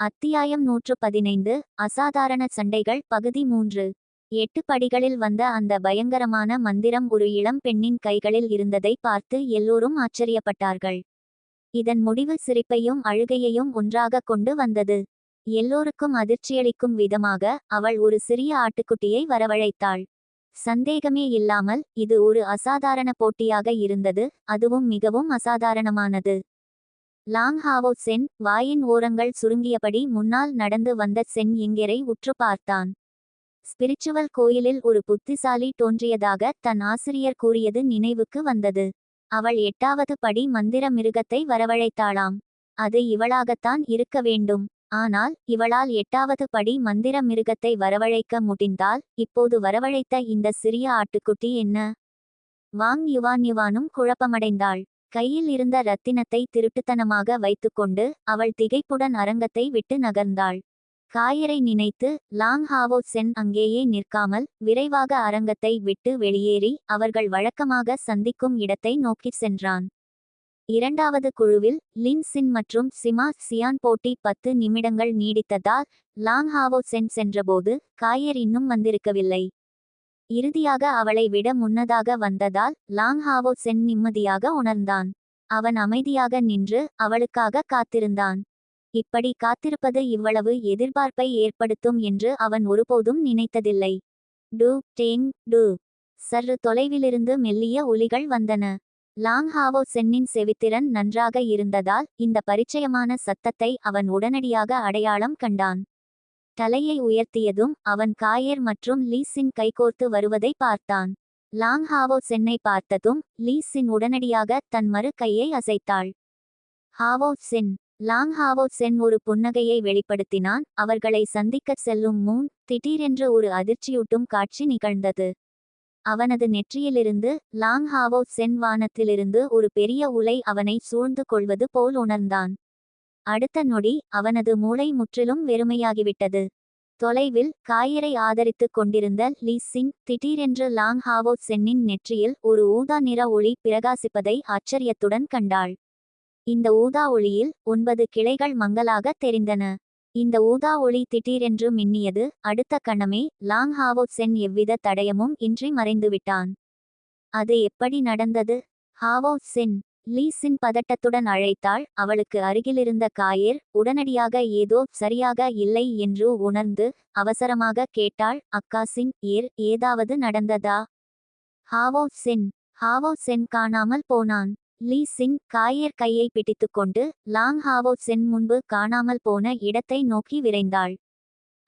அத்தியாயம் நூற்று பதினைந்து அசாதாரண சண்டைகள் பகுதி மூன்று. எட்டு படிகளில் வந்த அந்த பயங்கரமான மந்திரம் ஒரு இளம் பெண்ணின் கைகளில் இருந்ததை பார்த்து எல்லோரும் ஆச்சரியப்பட்டார்கள். இதன் முடிவு சிரிப்பையும் அழுகையையும் ஒன்றாக கொண்டு வந்தது. எல்லோருக்கும் அதிர்ச்சியளிக்கும் விதமாக அவள் ஒரு சிறிய ஆட்டுக்குட்டியை வரவழைத்தாள். சந்தேகமே இல்லாமல் இது ஒரு அசாதாரண போட்டியாக இருந்தது அதுவும் மிகவும் அசாதாரணமானது. லாங் ஹாவோ சென் வாயின் ஓரங்கள் சுருங்கியபடி முன்னால் நடந்து வந்த சென் எங்கரை உற்று பார்த்தான். ஸ்பிரிச்சுவல் கோயிலில் ஒரு புத்திசாலி தோன்றியதாக தன் ஆசிரியர் கூறியது நினைவுக்கு வந்தது. அவள் எட்டாவது படி மந்திர மிருகத்தை வரவழைத்தாளாம். அது இவளாகத்தான் இருக்க வேண்டும். ஆனால் இவளால் எட்டாவது படி மந்திர மிருகத்தை வரவழைக்க முடிந்தால் இப்போது வரவழைத்த இந்த சிறிய ஆட்டுக்குட்டி என்ன? வாங் யுவான் யுவானும் குழப்பமடைந்தாள். கையில் இருந்த ரத்தினத்தை திருட்டுத்தனமாக வைத்துக்கொண்டு அவள் திகைப்புடன் அரங்கத்தை விட்டு நகர்ந்தாள். காயரை நினைத்து லாங் ஹாவோ சென் அங்கேயே நிற்காமல் விரைவாக அரங்கத்தை விட்டு வெளியேறி அவர்கள் வழக்கமாக சந்திக்கும் இடத்தை நோக்கிச் சென்றான். இரண்டாவது குழுவில் லின் சின் மற்றும் சிமா சியான் போட்டி பத்து நிமிடங்கள் நீடித்ததால் லாங் ஹாவோ சென் சென்றபோது காயர் இன்னும் வந்திருக்கவில்லை. இறுதியாக அவளை விட முன்னதாக வந்ததால் லாங் ஹாவோ சென் நிம்மதியாக உணர்ந்தான். அவன் அமைதியாக நின்று அவளுக்காக காத்திருந்தான். இப்படி காத்திருப்பது இவ்வளவு எதிர்பார்ப்பை ஏற்படுத்தும் என்று அவன் ஒருபோதும் நினைத்ததில்லை. To Tang to. சற்று தொலைவிலிருந்து மெல்லிய ஒலிகள் வந்தன. லாங் ஹாவோ சென்னின் செவித்திறன் நன்றாக இருந்ததால் இந்த பரிச்சயமான சத்தத்தை அவன் உடனடியாக அடையாளம் கண்டான். தலையை உயர்த்தியதும் அவன் காயர் மற்றும் லீஸின் கைகோர்த்து வருவதை பார்த்தான். லாங் ஹாவோ சென்னை பார்த்ததும் லீஸின் உடனடியாக தன் மறு கையை அசைத்தாள். Hao Chen. Long Hao Chen ஒரு புன்னகையை வெளிப்படுத்தினான். அவர்களை சந்திக்கச் செல்லும் முன் திடீரென்று ஒரு அதிர்ச்சியூட்டும் காட்சி நிகழ்ந்தது. அவனது நெற்றியிலிருந்து லாங் ஹாவோ சென் வானத்திலிருந்து ஒரு பெரிய உலை அவனை சூழ்ந்து கொள்வது போல் உணர்ந்தான். அடுத்த நொடி அவனது மூளை முற்றிலும் வெறுமையாகிவிட்டது. தொலைவில் காயரை ஆதரித்துக் கொண்டிருந்த லீ சிங் திடீரென்று லாங் ஹாவோ சென்னின் நெற்றியில் ஒரு ஊதா நிற ஒளி பிரகாசிப்பதை ஆச்சரியத்துடன் கண்டாள். இந்த ஊதா ஒளியில் ஒன்பது கிளைகள் மங்கலாக தெரிந்தன. இந்த ஊதா ஒளி திடீரென்று மின்னியது அடுத்த கணமே லாங் ஹாவோ சென் எவ்வித தடயமும் இன்றி மறைந்துவிட்டான். அது எப்படி நடந்தது? ஹாவோ சென் லீஸின் பதட்டத்துடன் அழைத்தாள். அவளுக்கு அருகிலிருந்த காயேர் உடனடியாக ஏதோ சரியாக இல்லை என்று உணர்ந்து அவசரமாக கேட்டாள். அக்காசின் ஏர் ஏதாவது நடந்ததா? ஹாவோ சென் ஹாவோ சென் காணாமல் போனான். லீ சின் காயர் கையை பிடித்துக்கொண்டு லாங் ஹாவோ சென் முன்பு காணாமல் போன இடத்தை நோக்கி விரைந்தாள்.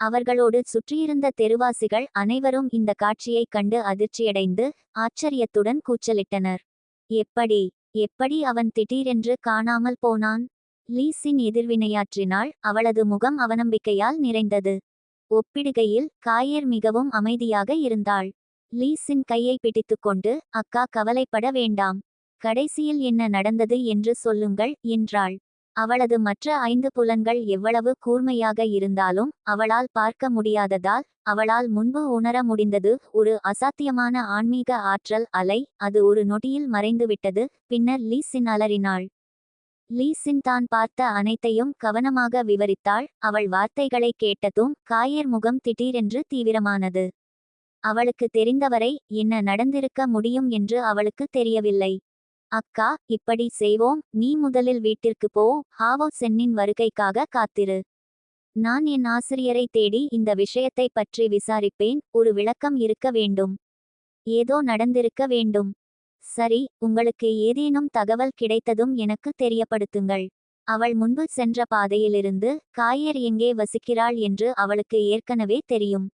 அவர்களோடு சுற்றியிருந்த தெருவாசிகள் அனைவரும் இந்த காட்சியைக் கண்டு அதிர்ச்சியடைந்து ஆச்சரியத்துடன் கூச்சலிட்டனர். எப்படி? எப்படி அவன் திடீரென்று காணாமல் போனான்? லீசின் எதிர்வினையாற்றினாள் அவளது முகம் அவநம்பிக்கையால் நிறைந்தது. ஒப்பிடுகையில் காயர் மிகவும் அமைதியாக இருந்தாள். லீசின் கையை பிடித்துக்கொண்டு அக்கா கவலைப்பட வேண்டாம். கடைசியில் என்ன நடந்தது என்று சொல்லுங்கள் என்றாள். அவளது மற்ற ஐந்து புலன்கள் எவ்வளவு கூர்மையாக இருந்தாலும் அவளால் பார்க்க முடியாததால் அவளால் முன்பு உணர முடிந்தது ஒரு அசாத்தியமான ஆன்மீக ஆற்றல் அலை அது ஒரு நொடியில் மறைந்துவிட்டது பின்னர் லீசின் அலறினாள். லீசின் தான் பார்த்த அனைத்தையும் கவனமாக விவரித்தாள் அவள் வார்த்தைகளை கேட்டதும் காயர் முகம் திடீரென்று தீவிரமானது. அவளுக்கு தெரிந்தவரை என்ன நடந்திருக்க முடியும் என்று அவளுக்கு தெரியவில்லை. அக்கா இப்படி செய்வோம். நீ முதலில் வீட்டிற்கு போ. ஹாவோ சென்னின் வருகைக்காக காத்திரு. நான் என் ஆசிரியரை தேடி இந்த விஷயத்தை பற்றி விசாரிப்பேன். ஒரு விளக்கம் இருக்க வேண்டும். ஏதோ நடந்திருக்க வேண்டும். சரி உங்களுக்கு ஏதேனும் தகவல் கிடைத்ததும் எனக்கு தெரியப்படுத்துங்கள். அவள் முன்பு சென்ற பாதையிலிருந்து காயர் எங்கே வசிக்கிறாள்? என்று அவளுக்கு ஏற்கனவே தெரியும்.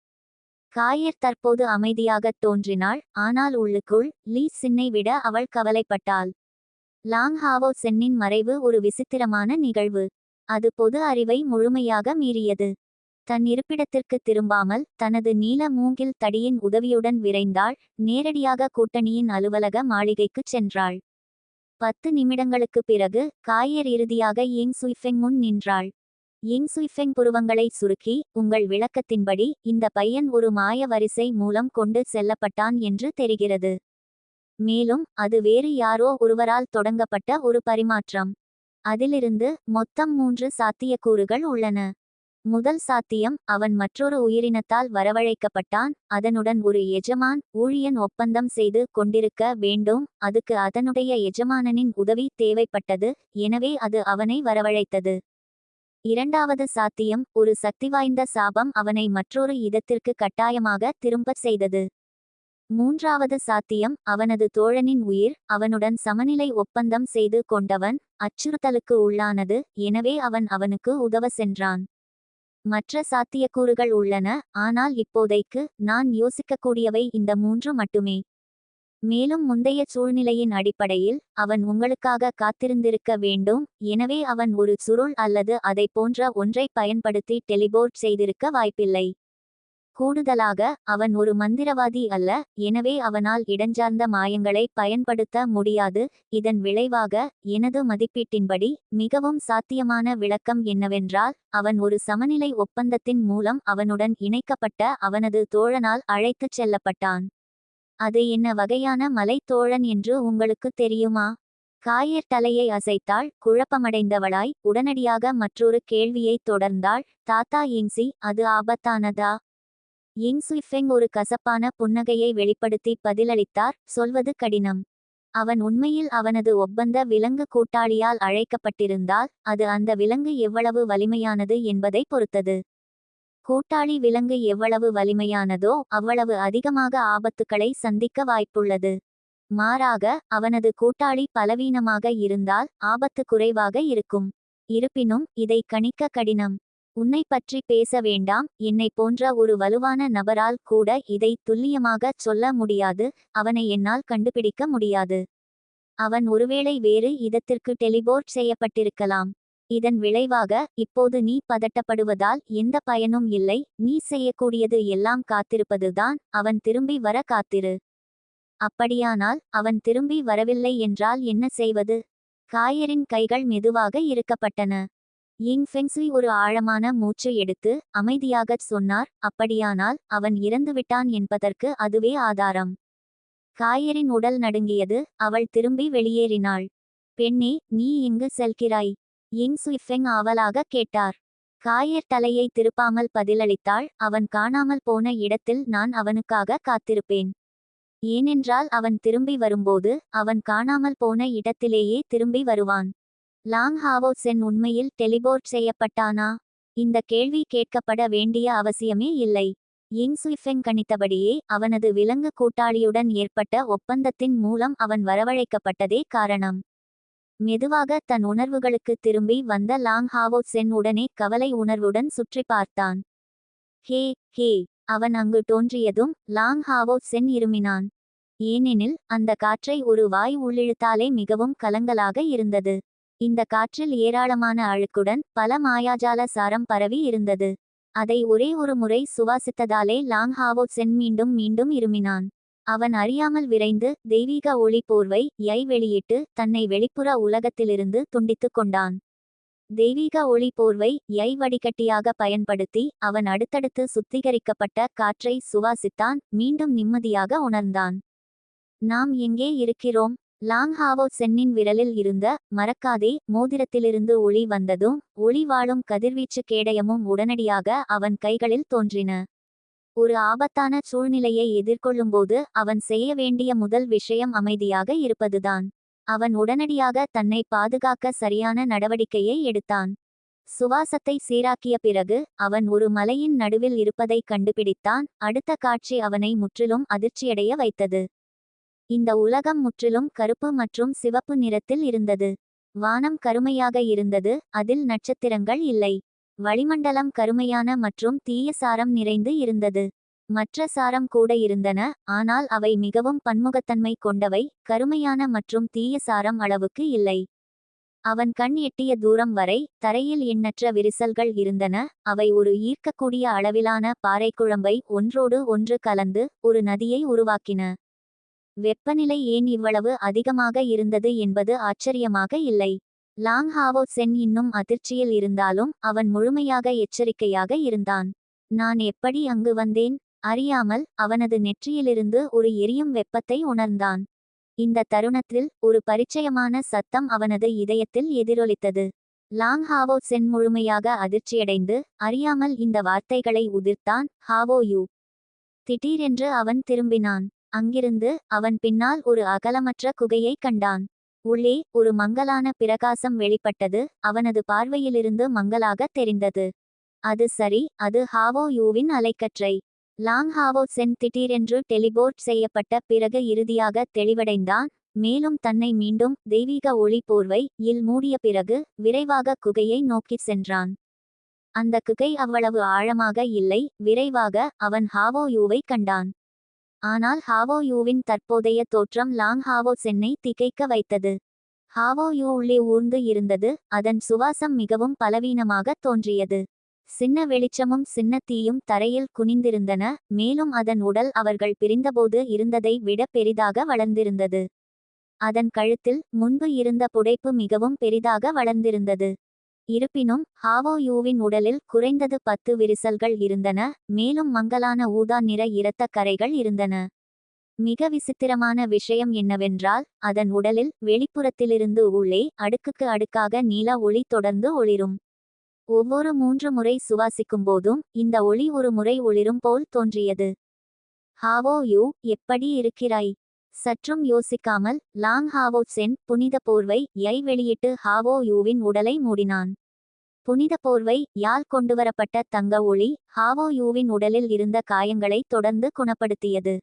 காயர் தற்போது அமைதியாகத் தோன்றினாள். ஆனால் உள்ளுக்குள் லீ சின்னை விட அவள் கவலைப்பட்டாள். லாங் ஹாவோ சென்னின் மறைவு ஒரு விசித்திரமான நிகழ்வு. அது பொது அறிவை முழுமையாக மீறியது. தன் இருப்பிடத்திற்கு திரும்பாமல் தனது நீல மூங்கில் தடியின் உதவியுடன் விரைந்தாள். நேரடியாக கூட்டணியின் அலுவலக மாளிகைக்குச் சென்றாள். பத்து நிமிடங்களுக்கு பிறகு காயர் இறுதியாக ஏங் சுய்ஃபெங் முன் நின்றாள். யிங் சுய்ஃபெங் புருவங்களை சுருக்கி உங்கள் விளக்கத்தின்படி இந்த பையன் ஒரு மாய வரிசை மூலம் கொண்டு செல்லப்பட்டான் என்று தெரிகிறது. மேலும் அது வேறு யாரோ ஒருவரால் தொடங்கப்பட்ட ஒரு பரிமாற்றம். அதிலிருந்து மொத்தம் மூன்று சாத்தியக்கூறுகள் உள்ளன. முதல் சாத்தியம் அவன் மற்றொரு உயிரினத்தால் வரவழைக்கப்பட்டான் அதனுடன் ஒரு எஜமான் ஊழியன் ஒப்பந்தம் செய்து கொண்டிருக்க வேண்டும் அதுக்கு அதனுடைய எஜமானனின் உதவி தேவைப்பட்டது எனவே அது அவனை வரவழைத்தது. இரண்டாவது சாத்தியம் ஒரு சக்திவாய்ந்த சாபம் அவனை மற்றொரு இடத்திற்கு கட்டாயமாக திரும்பச் செய்தது. மூன்றாவது சாத்தியம் அவனது தோழனின் உயிர் அவனுடன் சமநிலை ஒப்பந்தம் செய்து கொண்டவன் அச்சுறுத்தலுக்கு உள்ளானது எனவே அவன் அவனுக்கு உதவ சென்றான். மற்ற சாத்தியக்கூறுகள் உள்ளன ஆனால் இப்போதைக்கு நான் யோசிக்கக்கூடியவை இந்த மூன்று மட்டுமே. மேலும் முந்தைய சூழ்நிலையின் அடிப்படையில் அவன் உங்களுக்காக காத்திருந்திருக்க வேண்டும். எனவே அவன் ஒரு சுருள் அல்லது அதை போன்ற ஒன்றை பயன்படுத்தி டெலிபோர்ட் செய்திருக்க வாய்ப்பில்லை. கூடுதலாக அவன் ஒரு மந்திரவாதி அல்ல எனவே அவனால் இடஞ்சார்ந்த மாயங்களை பயன்படுத்த முடியாது. இதன் விளைவாக எனது மதிப்பீட்டின்படி மிகவும் சாத்தியமான விளக்கம் என்னவென்றால் அவன் ஒரு சமநிலை ஒப்பந்தத்தின் மூலம் அவனுடன் இணைக்கப்பட்ட அவனது தோழனால் அழைத்துச் செல்லப்பட்டான். அது என்ன வகையான மலைத்தோழன் என்று உங்களுக்கு தெரியுமா? காயர் தலையை அசைத்தாள் குழப்பமடைந்தவளாய் உடனடியாக மற்றொரு கேள்வியைத் தொடர்ந்தாள் தாத்தா இங்சி அது ஆபத்தானதா? யிங் ஒரு கசப்பான புன்னகையை வெளிப்படுத்தி பதிலளித்தார் சொல்வது கடினம். அவன் உண்மையில் அவனது ஒப்பந்த விலங்கு கூட்டாளியால் அழைக்கப்பட்டிருந்தால் அது அந்த விலங்கு எவ்வளவு வலிமையானது என்பதை பொறுத்தது. கூட்டாளி விலங்கு எவ்வளவு வலிமையானதோ அவ்வளவு அதிகமாக ஆபத்துக்களை சந்திக்க வாய்ப்புள்ளது. மாறாக அவனது கூட்டாளி பலவீனமாக இருந்தால் ஆபத்து குறைவாக இருக்கும். இருப்பினும் இதை கணிக்க கடினம். உன்னை பற்றி பேச வேண்டாம் என்னை போன்ற ஒரு வலுவான நபரால் கூட இதை துல்லியமாகச் சொல்ல முடியாது அவனை என்னால் கண்டுபிடிக்க முடியாது. அவன் ஒருவேளை வேறு இடத்திற்கு டெலிபோர்ட் செய்யப்பட்டிருக்கலாம். இதன் விளைவாக இப்போது நீ பதட்டப்படுவதால் எந்த பயனும் இல்லை நீ செய்யக்கூடியது எல்லாம் காத்திருப்பதுதான் அவன் திரும்பி வர காத்திரு. அப்படியானால் அவன் திரும்பி வரவில்லை என்றால் என்ன செய்வது? காயரின் கைகள் மெதுவாக இருக்கப்பட்டன யிங் ஃபெங்சுய் ஒரு ஆழமான மூச்சு எடுத்து அமைதியாகச் சொன்னார் அப்படியானால் அவன் இறந்துவிட்டான் என்பதற்கு அதுவே ஆதாரம். காயரின் உடல் நடுங்கியது அவள் திரும்பி வெளியேறினாள். பெண்ணே நீ எங்கு செல்கிறாய்? யிங் சுய்ஃபெங் ஆவலாக கேட்டார். காயர் தலையை திருப்பாமல் பதிலளித்தாள் அவன் காணாமல் போன இடத்தில் நான் அவனுக்காக காத்திருப்பேன். ஏனென்றால் அவன் திரும்பி வரும்போது அவன் காணாமல் போன இடத்திலேயே திரும்பி வருவான். லாங் ஹாவோ சென் உண்மையில் டெலிபோர்ட் செய்யப்பட்டானா? இந்த கேள்வி கேட்கப்பட வேண்டிய அவசியமே இல்லை. யிங் சுய்ஃபெங் கணித்தபடியே அவனது விலங்கு கூட்டாளியுடன் ஏற்பட்ட ஒப்பந்தத்தின் மூலம் அவன் வரவழைக்கப்பட்டதே காரணம். மெதுவாக தன் உணர்வுகளுக்கு திரும்பி வந்த லாங் ஹாவோ சென் உடனே கவலை உணர்வுடன் சுற்றி பார்த்தான். ஹே ஹே அவன் அங்கு தோன்றியதும் லாங் ஹாவோ சென் இருமினான். ஏனெனில் அந்த காற்றை ஒரு வாய் உள்ளிழுத்தாலே மிகவும் கலங்கலாக இருந்தது. இந்த காற்றில் ஏராளமான அழுக்குடன் பல மாயாஜால சாரம் பரவி இருந்தது. அதை ஒரே ஒரு முறை சுவாசித்ததாலே லாங் ஹாவோ சென் மீண்டும் மீண்டும் இருமினான். அவன் அறியாமல் விரைந்து தெய்வீக ஒளி போர்வை யை வெளியிட்டு தன்னை வெளிப்புற உலகத்திலிருந்து துண்டித்துக் கொண்டான். தெய்வீக ஒளி போர்வை யை வடிகட்டியாக பயன்படுத்தி அவன் அடுத்தடுத்து சுத்திகரிக்கப்பட்ட காற்றை சுவாசித்தான் மீண்டும் நிம்மதியாக உணர்ந்தான். நாம் எங்கே இருக்கிறோம்? லாங் ஹாவோ சென்னின் விரலில் இருந்த மறக்காதே மோதிரத்திலிருந்து ஒளி வந்ததும் ஒளி வாழும் கதிர்வீச்சு கேடயமும் உடனடியாக அவன் கைகளில் தோன்றின. ஒரு ஆபத்தான சூழ்நிலையை எதிர்கொள்ளும்போது அவன் செய்ய வேண்டிய முதல் விஷயம் அமைதியாக இருப்பதுதான். அவன் உடனடியாக தன்னை பாதுகாக்க சரியான நடவடிக்கையை எடுத்தான். சுவாசத்தை சீராக்கிய பிறகு அவன் ஒரு மலையின் நடுவில் இருப்பதை கண்டுபிடித்தான். அடுத்த காட்சி அவனை முற்றிலும் அதிர்ச்சியடைய வைத்தது. இந்த உலகம் முற்றிலும் கருப்பு மற்றும் சிவப்பு நிறத்தில் இருந்தது. வானம் கருமையாக இருந்தது. அதில் நட்சத்திரங்கள் இல்லை. வளிமண்டலம் கருமையான மற்றும் தீய சாரம் நிறைந்து இருந்தது. மற்ற சாரம் கூட இருந்தன ஆனால் அவை மிகவும் பன்முகத்தன்மை கொண்டவை கருமையான மற்றும் தீய சாரம் அளவுக்கு இல்லை. அவன் கண் எட்டிய தூரம் வரை தரையில் எண்ணற்ற விரிசல்கள் இருந்தன அவை ஒரு ஈர்க்கக்கூடிய அளவிலான பாறைக்குழம்பை ஒன்றோடு ஒன்று கலந்து ஒரு நதியை உருவாக்கின. வெப்பநிலை ஏன் இவ்வளவு அதிகமாக இருந்தது என்பது ஆச்சரியமாக இல்லை. லாங் ஹாவோ சென் இன்னும் அதிர்ச்சியில் இருந்தாலும் அவன் முழுமையாக எச்சரிக்கையாக இருந்தான். நான் எப்படி அங்கு வந்தேன்? அறியாமல் அவனது நெற்றியிலிருந்து ஒரு எரியும் வெப்பத்தை உணர்ந்தான். இந்த தருணத்தில் ஒரு பரிச்சயமான சத்தம் அவனது இதயத்தில் எதிரொலித்தது. லாங் ஹாவோ சென் முழுமையாக அதிர்ச்சியடைந்து அறியாமல் இந்த வார்த்தைகளை உதிர்த்தான் ஹாவோ யூ. திடீரென்று அவன் திரும்பினான். அங்கிருந்து அவன் பின்னால் ஒரு அகலமற்ற குகையை கண்டான். உள்ளே ஒரு மங்கலான பிரகாசம் வெளிப்பட்டது அவனது பார்வையிலிருந்து மங்கலாக தெரிந்தது. அது சரி அது ஹாவோ யூவின் அலைக்கற்றை. லாங் ஹாவோ சென் திடீரென்று டெலிபோர்ட் செய்யப்பட்ட பிறகு இறுதியாக தெளிவடைந்தான் மேலும் தன்னை மீண்டும் தெய்வீக ஒளி போர்வை இல் மூடிய பிறகு விரைவாக குகையை நோக்கிச் சென்றான். அந்த குகை அவ்வளவு ஆழமாக இல்லை விரைவாக அவன் ஹாவோ யூவை கண்டான். ஆனால் ஹாவோ யூவின் தற்போதைய தோற்றம் லாங் ஹாவோ சென்னை திகைக்க வைத்தது. ஹாவோ யூ உள்ளே ஊர்ந்து இருந்தது அதன் சுவாசம் மிகவும் பலவீனமாக தோன்றியது. சின்ன வெளிச்சமும் சின்ன தீயும் தரையில் குனிந்திருந்தன மேலும் அதன் உடல் அவர்கள் பிரிந்தபோது இருந்ததை விட பெரிதாக வளர்ந்திருந்தது. அதன் கழுத்தில் முன்பு இருந்த புடைப்பு மிகவும் பெரிதாக வளர்ந்திருந்தது. இருப்பினும் ஹாவோ யூவின் உடலில் குறைந்தது பத்து விரிசல்கள் இருந்தன மேலும் மங்கலான ஊதா நிற இரத்த கரைகள் இருந்தன. மிக விசித்திரமான விஷயம் என்னவென்றால் அதன் உடலில் வெளிப்புறத்திலிருந்து உள்ளே அடுக்குக்கு அடுக்காக நீல ஒளி தொடர்ந்து ஒளிரும். ஒவ்வொரு மூன்று முறை சுவாசிக்கும் போதும் இந்த ஒளி ஒரு முறை ஒளிரும் போல் தோன்றியது. ஹாவோ யூ எப்படி இருக்கிறாய்? சற்றும் யோசிக்காமல் லாங் ஹாவோ சென் புனித போர்வை யை வெளியிட்டு ஹாவோ யூவின் உடலை மூடினான். புனித போர்வை யால் கொண்டுவரப்பட்ட தங்க ஒளி ஹாவோ யூவின் உடலில் இருந்த காயங்களை தொடர்ந்து குணப்படுத்தியது.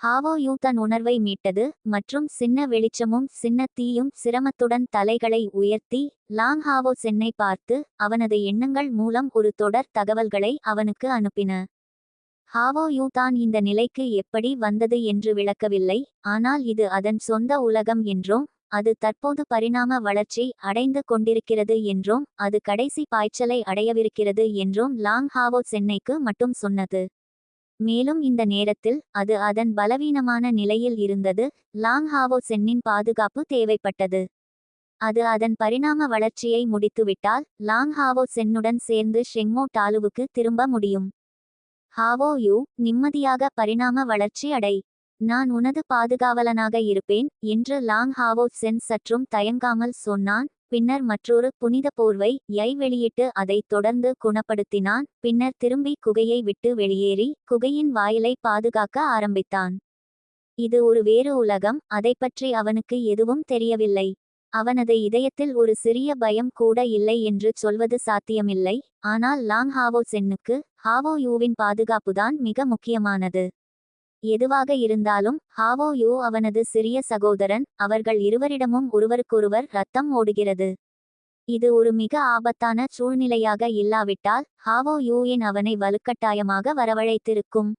ஹாவோ யூ தன் உணர்வை மீட்டது மற்றும் சின்ன வெளிச்சமும் சின்ன தீயும் சிரமத்துடன் தலைகளை உயர்த்தி லாங் ஹாவோ சென்னை பார்த்து அவனது எண்ணங்கள் மூலம் ஒரு தொடர் தகவல்களை அவனுக்கு அனுப்பின. ஹாவோ யூ தான் இந்த நிலைக்கு எப்படி வந்தது என்று விளக்கவில்லை ஆனால் இது அதன் சொந்த உலகம் என்றும் அது தற்போது பரிணாம வளர்ச்சி அடைந்து கொண்டிருக்கிறது என்றும் அது கடைசி பாய்ச்சலை அடையவிருக்கிறது என்றும் லாங் ஹாவோ சென்னைக்கு மட்டும் சொன்னது. மேலும் இந்த நேரத்தில் அது அதன் பலவீனமான நிலையில் இருந்தது லாங் ஹாவோ சென்னின் பாதுகாப்பு தேவைப்பட்டது. அது அதன் பரிணாம வளர்ச்சியை முடித்துவிட்டால் லாங் ஹாவோ சென்னுடன் சேர்ந்து ஷெங்மோ டாலுவுக்கு திரும்ப முடியும். ஹாவோ யூ நிம்மதியாக பரிணாம வளர்ச்சி அடை. நான் உனது பாதுகாவலனாக இருப்பேன் என்று லாங் ஹாவோ சென் சற்றும் தயங்காமல் சொன்னான் பின்னர் மற்றொரு புனித போர்வை யை வெளியிட்டு அதை தொடர்ந்து குணப்படுத்தினான் பின்னர் திரும்பி குகையை விட்டு வெளியேறி குகையின் வாயிலை பாதுகாக்க ஆரம்பித்தான். இது ஒரு வேறு உலகம் அதை பற்றி அவனுக்கு எதுவும் தெரியவில்லை. அவனது இதயத்தில் ஒரு சிறிய பயம் கூட இல்லை என்று சொல்வது சாத்தியமில்லை. ஆனால் லாங் ஹாவோ சென்னுக்கு ஹாவோ யூவின் பாதுகாப்புதான் மிக முக்கியமானது. எதுவாக இருந்தாலும் ஹாவோ யூ அவனது சிறிய சகோதரன் அவர்கள் இருவரிடமும் ஒருவருக்கொருவர் ரத்தம் ஓடுகிறது. இது ஒரு மிக ஆபத்தான சூழ்நிலையாக இல்லாவிட்டால் ஹாவோ யூயின் அவனை வலுக்கட்டாயமாக வரவழைத்திருக்கும்.